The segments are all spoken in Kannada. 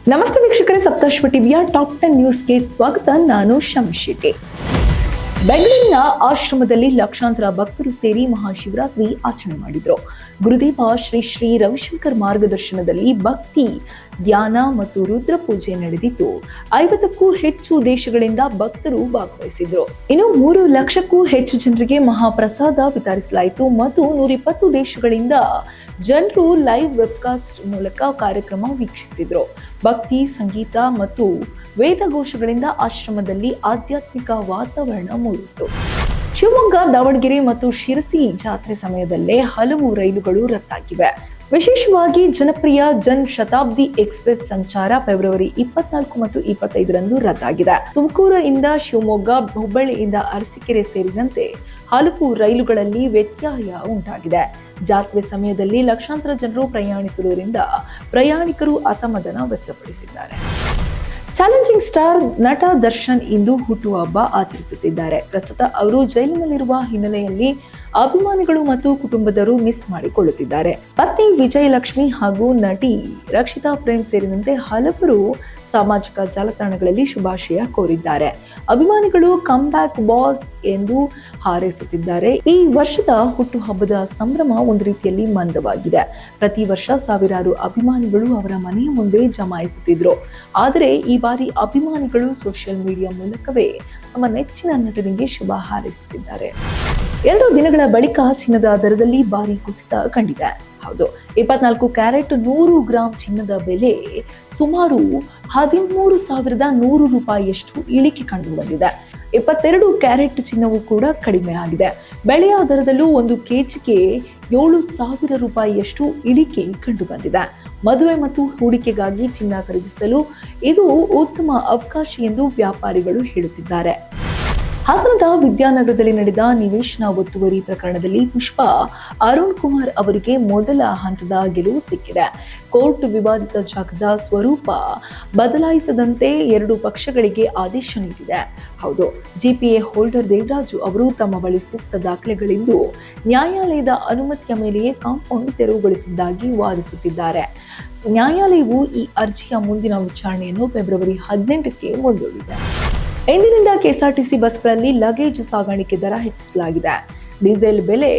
ನಮಸ್ತೆ ವೀಕ್ಷಕರೇ ಸಪ್ತಾಶ್ವ ಟಿವಿಯ ಟಾಪ್ ಟೆನ್ ನ್ಯೂಸ್ಗೆ ಸ್ವಾಗತ ನಾನು ಶಮಶೆಟ್ಟಿ ಬೆಂಗಳೂರಿನ ಆಶ್ರಮದಲ್ಲಿ ಲಕ್ಷಾಂತರ ಭಕ್ತರು ಸೇರಿ ಮಹಾಶಿವರಾತ್ರಿ ಆಚರಣೆ ಮಾಡಿದ್ರು. ಗುರುದೇವ ಶ್ರೀ ಶ್ರೀ ರವಿಶಂಕರ್ ಮಾರ್ಗದರ್ಶನದಲ್ಲಿ ಭಕ್ತಿ, ಧ್ಯಾನ ಮತ್ತು ರುದ್ರ ಪೂಜೆ ನಡೆದಿತ್ತು ಐವತ್ತಕ್ಕೂ ಹೆಚ್ಚು ದೇಶಗಳಿಂದ ಭಕ್ತರು ಭಾಗವಹಿಸಿದ್ರು. ಇನ್ನು ಮೂರು ಲಕ್ಷಕ್ಕೂ ಹೆಚ್ಚು ಜನರಿಗೆ ಮಹಾಪ್ರಸಾದ ವಿತರಿಸಲಾಯಿತು ಮತ್ತು ನೂರಿಪ್ಪತ್ತು ದೇಶಗಳಿಂದ ಜನರು ಲೈವ್ ವೆಬ್ಕಾಸ್ಟ್ ಮೂಲಕ ಕಾರ್ಯಕ್ರಮ ವೀಕ್ಷಿಸಿದ್ರು. ಭಕ್ತಿ, ಸಂಗೀತ ಮತ್ತು ವೇದಘೋಷಗಳಿಂದ ಆಶ್ರಮದಲ್ಲಿ ಆಧ್ಯಾತ್ಮಿಕ ವಾತಾವರಣ ಮೂಡಿತು ಶಿವಮೊಗ್ಗ, ದಾವಣಗೆರೆ ಮತ್ತು ಶಿರಸಿ ಜಾತ್ರೆ ಸಮಯದಲ್ಲೇ ಹಲವು ರೈಲುಗಳು ರದ್ದಾಗಿವೆ. ವಿಶೇಷವಾಗಿ ಜನಪ್ರಿಯ ಜನ್ ಶತಾಬ್ದಿ ಎಕ್ಸ್ಪ್ರೆಸ್ ಸಂಚಾರ ಫೆಬ್ರವರಿ ಇಪ್ಪತ್ನಾಲ್ಕು ಮತ್ತು ಇಪ್ಪತ್ತೈದರಂದು ರದ್ದಾಗಿದೆ. ತುಮಕೂರಿನಿಂದ ಶಿವಮೊಗ್ಗ, ಹುಬ್ಬಳ್ಳಿಯಿಂದ ಅರಸೀಕೆರೆ ಸೇರಿದಂತೆ ಹಲವು ರೈಲುಗಳಲ್ಲಿ ವ್ಯತ್ಯಯ ಉಂಟಾಗಿದೆ. ಜಾತ್ರೆ ಸಮಯದಲ್ಲಿ ಲಕ್ಷಾಂತರ ಜನರು ಪ್ರಯಾಣಿಸುವುದರಿಂದ ಪ್ರಯಾಣಿಕರು ಅಸಮಾಧಾನ ವ್ಯಕ್ತಪಡಿಸಿದ್ದಾರೆ. ಚಾಲೆಂಜಿಂಗ್ ಸ್ಟಾರ್ ನಟ ದರ್ಶನ್ ಇಂದು ಹುಟ್ಟುಹಬ್ಬ ಆಚರಿಸುತ್ತಿದ್ದಾರೆ. ಪ್ರಸ್ತುತ ಅವರು ಜೈಲಿನಲ್ಲಿರುವ ಹಿನ್ನೆಲೆಯಲ್ಲಿ ಅಭಿಮಾನಿಗಳು ಮತ್ತು ಕುಟುಂಬದರು ಮಿಸ್ ಮಾಡಿಕೊಳ್ಳುತ್ತಿದ್ದಾರೆ. ಪತ್ನಿ ವಿಜಯಲಕ್ಷ್ಮಿ ಹಾಗೂ ನಟಿ ರಕ್ಷಿತಾ ಪ್ರೇಮ್ ಸೇರಿದಂತೆ ಹಲವರು ಸಾಮಾಜಿಕ ಜಾಲತಾಣಗಳಲ್ಲಿ ಶುಭಾಶಯ ಕೋರಿದ್ದಾರೆ. ಅಭಿಮಾನಿಗಳು ಕಮ್ ಬ್ಯಾಕ್ ಬಾಸ್ ಎಂದು ಹಾರೈಸುತ್ತಿದ್ದಾರೆ. ಈ ವರ್ಷದ ಹುಟ್ಟುಹಬ್ಬದ ಸಂಭ್ರಮ ಒಂದು ರೀತಿಯಲ್ಲಿ ಮಂದವಾಗಿದೆ. ಪ್ರತಿ ವರ್ಷ ಸಾವಿರಾರು ಅಭಿಮಾನಿಗಳು ಅವರ ಮನೆಯ ಮುಂದೆ ಜಮಾಯಿಸುತ್ತಿದ್ರು. ಆದರೆ ಈ ಬಾರಿ ಅಭಿಮಾನಿಗಳು ಸೋಷಿಯಲ್ ಮೀಡಿಯಾ ಮೂಲಕವೇ ತಮ್ಮ ನೆಚ್ಚಿನ ನಟನಿಗೆ ಶುಭ ಹಾರೈಸುತ್ತಿದ್ದಾರೆ. ಎರಡು ದಿನಗಳ ಬಳಿಕ ಚಿನ್ನದ ದರದಲ್ಲಿ ಭಾರಿ ಕುಸಿತ ಕಂಡಿದೆ. ಹೌದು, ಇಪ್ಪತ್ನಾಲ್ಕು ಕ್ಯಾರೆಟ್ ನೂರು ಗ್ರಾಂ ಚಿನ್ನದ ಬೆಲೆ ಸುಮಾರು ಹದಿಮೂರು ಸಾವಿರದ ನೂರು ರೂಪಾಯಿಯಷ್ಟು ಇಳಿಕೆ ಕಂಡು ಬಂದಿದೆ. ಇಪ್ಪತ್ತೆರಡು ಕ್ಯಾರೆಟ್ ಚಿನ್ನವು ಕೂಡ ಕಡಿಮೆ ಆಗಿದೆ. ಬೆಳೆಯ ದರದಲ್ಲೂ ಒಂದು ಕೆಜಿಗೆ ಏಳು ಸಾವಿರ ರೂಪಾಯಿಯಷ್ಟು ಇಳಿಕೆ ಕಂಡು ಬಂದಿದೆ. ಮದುವೆ ಮತ್ತು ಹೂಡಿಕೆಗಾಗಿ ಚಿನ್ನ ಖರೀದಿಸಲು ಇದು ಉತ್ತಮ ಅವಕಾಶ ಎಂದು ವ್ಯಾಪಾರಿಗಳು ಹೇಳುತ್ತಿದ್ದಾರೆ. ಹಾಸನದ ವಿದ್ಯಾನಗರದಲ್ಲಿ ನಡೆದ ನಿವೇಶನ ಒತ್ತುವರಿ ಪ್ರಕರಣದಲ್ಲಿ ಪುಷ್ಪಾ ಅರುಣ್ ಕುಮಾರ್ ಅವರಿಗೆ ಮೊದಲ ಹಂತದ ಗೆಲುವು ಸಿಕ್ಕಿದೆ. ಕೋರ್ಟ್ ವಿವಾದಿತ ಜಾಗದ ಸ್ವರೂಪ ಬದಲಾಯಿಸದಂತೆ ಎರಡು ಪಕ್ಷಗಳಿಗೆ ಆದೇಶ ನೀಡಿದೆ. ಹೌದು, ಜಿಪಿಎ ಹೋಲ್ಡರ್ ದೇವರಾಜು ಅವರು ತಮ್ಮ ಬಳಿ ಸೂಕ್ತ ದಾಖಲೆಗಳಿದ್ದು, ನ್ಯಾಯಾಲಯದ ಅನುಮತಿಯ ಮೇಲೆಯೇ ಕಾಂಪೌಂಡ್ ತೆರವುಗೊಳಿಸಿದ್ದಾಗಿ ವಾದಿಸುತ್ತಿದ್ದಾರೆ. ನ್ಯಾಯಾಲಯವು ಈ ಅರ್ಜಿಯ ಮುಂದಿನ ವಿಚಾರಣೆಯನ್ನು ಫೆಬ್ರವರಿ ಹದಿನೆಂಟಕ್ಕೆ ಮುಂದೂಡಿದೆ. ಇಂದಿನಿಂದ ಕೆಎಸ್ಆರ್ಟಿಸಿ ಬಸ್ಗಳಲ್ಲಿ ಲಗೇಜ್ ಸಾಗಾಣಿಕೆ ದರ ಹೆಚ್ಚಿಸಲಾಗಿದೆ. ಡೀಸೆಲ್ ಬೆಲೆ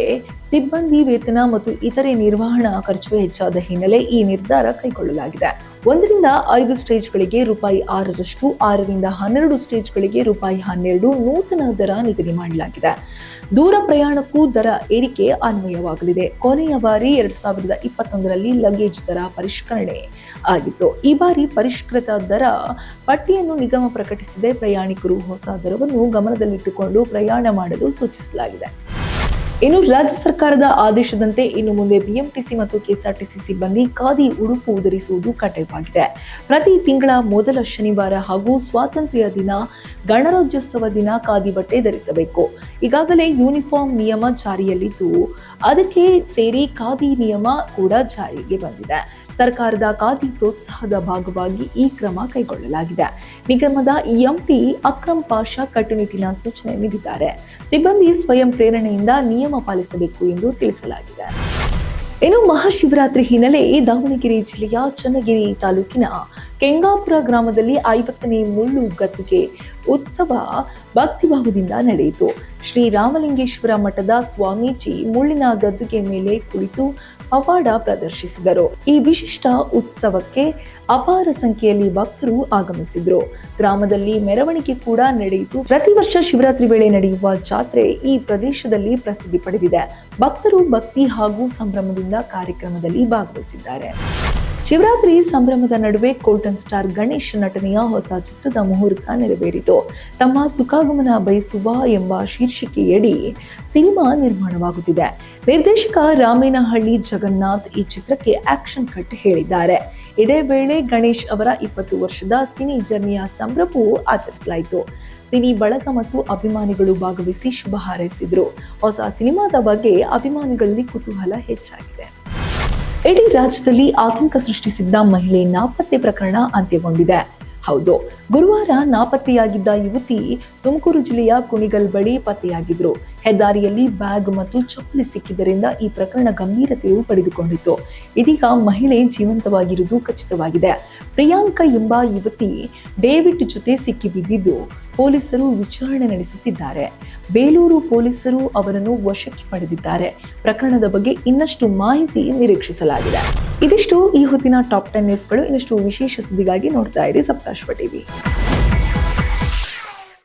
ಸಿಬ್ಬಂದಿ, ವೇತನ ಮತ್ತು ಇತರೆ ನಿರ್ವಹಣಾ ಖರ್ಚು ಹೆಚ್ಚಾದ ಹಿನ್ನೆಲೆ ಈ ನಿರ್ಧಾರ ಕೈಗೊಳ್ಳಲಾಗಿದೆ. ಒಂದರಿಂದ ಐದು ಸ್ಟೇಜ್ಗಳಿಗೆ ರೂಪಾಯಿ ಆರರಷ್ಟು, ಆರರಿಂದ ಹನ್ನೆರಡು ಸ್ಟೇಜ್ಗಳಿಗೆ ರೂಪಾಯಿ ಹನ್ನೆರಡು ನೂತನ ದರ ನಿಗದಿ ಮಾಡಲಾಗಿದೆ. ದೂರ ಪ್ರಯಾಣಕ್ಕೂ ದರ ಏರಿಕೆ ಅನ್ವಯವಾಗಲಿದೆ. ಕೊನೆಯ ಬಾರಿ ಎರಡ್ ಸಾವಿರದ ಇಪ್ಪತ್ತೊಂದರಲ್ಲಿ ಲಗೇಜ್ ದರ ಪರಿಷ್ಕರಣೆ ಆಗಿತ್ತು. ಈ ಬಾರಿ ಪರಿಷ್ಕೃತ ದರ ಪಟ್ಟಿಯನ್ನು ನಿಗಮ ಪ್ರಕಟಿಸಿದೆ. ಪ್ರಯಾಣಿಕರು ಹೊಸ ದರವನ್ನು ಗಮನದಲ್ಲಿಟ್ಟುಕೊಂಡು ಪ್ರಯಾಣ ಮಾಡಲು ಸೂಚಿಸಲಾಗಿದೆ. ಇನ್ನು ರಾಜ್ಯ ಸರ್ಕಾರದ ಆದೇಶದಂತೆ ಇನ್ನು ಮುಂದೆ ಬಿಎಂಟಿಸಿ ಮತ್ತು ಕೆಎಸ್ಆರ್ಟಿಸಿ ಸಿಬ್ಬಂದಿ ಖಾದಿ ಉಡುಪು ಧರಿಸುವುದು ಕಡ್ಡಾಯವಾಗಿದೆ. ಪ್ರತಿ ತಿಂಗಳ ಮೊದಲ ಶನಿವಾರ ಹಾಗೂ ಸ್ವಾತಂತ್ರ್ಯ ದಿನ ಗಣರಾಜ್ಯೋತ್ಸವ ದಿನ ಖಾದಿ ಬಟ್ಟೆ ಧರಿಸಬೇಕು. ಈಗಾಗಲೇ ಯೂನಿಫಾರ್ಮ್ ನಿಯಮ ಜಾರಿಯಲ್ಲಿದ್ದು, ಅದಕ್ಕೆ ಸೇರಿ ಖಾದಿ ನಿಯಮ ಕೂಡ ಜಾರಿಗೆ ಬಂದಿದೆ. ಸರ್ಕಾರದ ಖಾದಿ ಪ್ರೋತ್ಸಾಹದ ಭಾಗವಾಗಿ ಈ ಕ್ರಮ ಕೈಗೊಳ್ಳಲಾಗಿದೆ. ನಿಗಮದ ಎಂಟಿ ಅಕ್ರಮ್ ಪಾಷಾ ಕಟ್ಟುನಿಟ್ಟಿನ ಸೂಚನೆ ನೀಡಿದ್ದಾರೆ. ಸಿಬ್ಬಂದಿ ಸ್ವಯಂ ಪ್ರೇರಣೆಯಿಂದ ನಿಯಮ ಪಾಲಿಸಬೇಕು ಎಂದು ತಿಳಿಸಲಾಗಿದೆ. ಇನ್ನು ಮಹಾಶಿವರಾತ್ರಿ ಹಿನ್ನೆಲೆ ದಾವಣಗೆರೆ ಜಿಲ್ಲೆಯ ಚನ್ನಗಿರಿ ತಾಲೂಕಿನ ಕೆಂಗಾಪುರ ಗ್ರಾಮದಲ್ಲಿ ಐವತ್ತನೇ ಮುಳ್ಳು ಗದ್ದುಗೆ ಉತ್ಸವ ಭಕ್ತಿಭಾವದಿಂದ ನಡೆಯಿತು. ಶ್ರೀ ರಾಮಲಿಂಗೇಶ್ವರ ಮಠದ ಸ್ವಾಮೀಜಿ ಮುಳ್ಳಿನ ಗದ್ದುಗೆ ಮೇಲೆ ಕುಳಿತು ಪವಾಡ ಪ್ರದರ್ಶಿಸಿದರು. ಈ ವಿಶಿಷ್ಟ ಉತ್ಸವಕ್ಕೆ ಅಪಾರ ಸಂಖ್ಯೆಯಲ್ಲಿ ಭಕ್ತರು ಆಗಮಿಸಿದ್ರು. ಗ್ರಾಮದಲ್ಲಿ ಮೆರವಣಿಗೆ ಕೂಡ ನಡೆಯಿತು. ಪ್ರತಿ ವರ್ಷ ಶಿವರಾತ್ರಿ ವೇಳೆ ನಡೆಯುವ ಜಾತ್ರೆ ಈ ಪ್ರದೇಶದಲ್ಲಿ ಪ್ರಸಿದ್ಧಿ ಪಡೆದಿದೆ. ಭಕ್ತರು ಭಕ್ತಿ ಹಾಗೂ ಸಂಭ್ರಮದಿಂದ ಕಾರ್ಯಕ್ರಮದಲ್ಲಿ ಭಾಗವಹಿಸಿದ್ದಾರೆ. ಶಿವರಾತ್ರಿ ಸಂಭ್ರಮದ ನಡುವೆ ಕೋಲ್ಟನ್ ಸ್ಟಾರ್ ಗಣೇಶ್ ನಟನೆಯ ಹೊಸ ಚಿತ್ರದ ಮುಹೂರ್ತ ನೆರವೇರಿತು. ತಮ್ಮ ಸುಖಾಗಮನ ಬಯಸುವ ಎಂಬ ಶೀರ್ಷಿಕೆಯಡಿ ಸಿನಿಮಾ ನಿರ್ಮಾಣವಾಗುತ್ತಿದೆ. ನಿರ್ದೇಶಕ ರಾಮೇನಹಳ್ಳಿ ಜಗನ್ನಾಥ್ ಈ ಚಿತ್ರಕ್ಕೆ ಆಕ್ಷನ್ ಕಟ್ ಹೇಳಿದ್ದಾರೆ. ಇದೇ ವೇಳೆ ಗಣೇಶ್ ಅವರ ಇಪ್ಪತ್ತು ವರ್ಷದ ಸಿನಿ ಜರ್ನಿಯ ಸಂಭ್ರಮವು ಆಚರಿಸಲಾಯಿತು. ಸಿನಿ ಬಳಗ ಮತ್ತು ಅಭಿಮಾನಿಗಳು ಭಾಗವಹಿಸಿ ಶುಭ ಹಾರೈಸಿದ್ರು. ಹೊಸ ಸಿನಿಮಾದ ಬಗ್ಗೆ ಅಭಿಮಾನಿಗಳಲ್ಲಿ ಕುತೂಹಲ ಹೆಚ್ಚಾಗಿದೆ. ಇಡೀ ರಾಜ್ಯದಲ್ಲಿ ಆತಂಕ ಸೃಷ್ಟಿಸಿದ್ದ ಮಹಿಳೆ ನಾಪತ್ತೆ ಪ್ರಕರಣ ಅಂತ್ಯಗೊಂಡಿದೆ. ಹೌದು, ಗುರುವಾರ ನಾಪತ್ತೆಯಾಗಿದ್ದ ಯುವತಿ ತುಮಕೂರು ಜಿಲ್ಲೆಯ ಕುಣಿಗಲ್ ಬಳಿ ಪತ್ತೆಯಾಗಿದ್ರು. ಹೆದ್ದಾರಿಯಲ್ಲಿ ಬ್ಯಾಗ್ ಮತ್ತು ಚಪ್ಪಲಿ ಸಿಕ್ಕಿದ್ದರಿಂದ ಈ ಪ್ರಕರಣ ಗಂಭೀರತೆಯು ಪಡೆದುಕೊಂಡಿತ್ತು. ಇದೀಗ ಮಹಿಳೆ ಜೀವಂತವಾಗಿರುವುದು ಖಚಿತವಾಗಿದೆ. ಪ್ರಿಯಾಂಕಾ ಎಂಬ ಯುವತಿ ಡೇವಿಡ್ ಜೊತೆ ಸಿಕ್ಕಿಬಿದ್ದಿದ್ದು ಪೊಲೀಸರು ವಿಚಾರಣೆ ನಡೆಸುತ್ತಿದ್ದಾರೆ. ಬೇಲೂರು ಪೊಲೀಸರು ಅವರನ್ನು ವಶಕ್ಕೆ ಪಡೆದಿದ್ದಾರೆ. ಪ್ರಕರಣದ ಬಗ್ಗೆ ಇನ್ನಷ್ಟು ಮಾಹಿತಿ ನಿರೀಕ್ಷಿಸಲಾಗಿದೆ. ಇದಿಷ್ಟು ಈ ಹೊತ್ತಿನ ಟಾಪ್ ಟೆನ್ ನ್ಯೂಸ್ಗಳು. ಇನ್ನಷ್ಟು ವಿಶೇಷ ಸುದ್ದಿಗಾಗಿ ನೋಡ್ತಾ ಇರಿ ಸಪ್ತಾಶ್ವ ಟಿವಿ.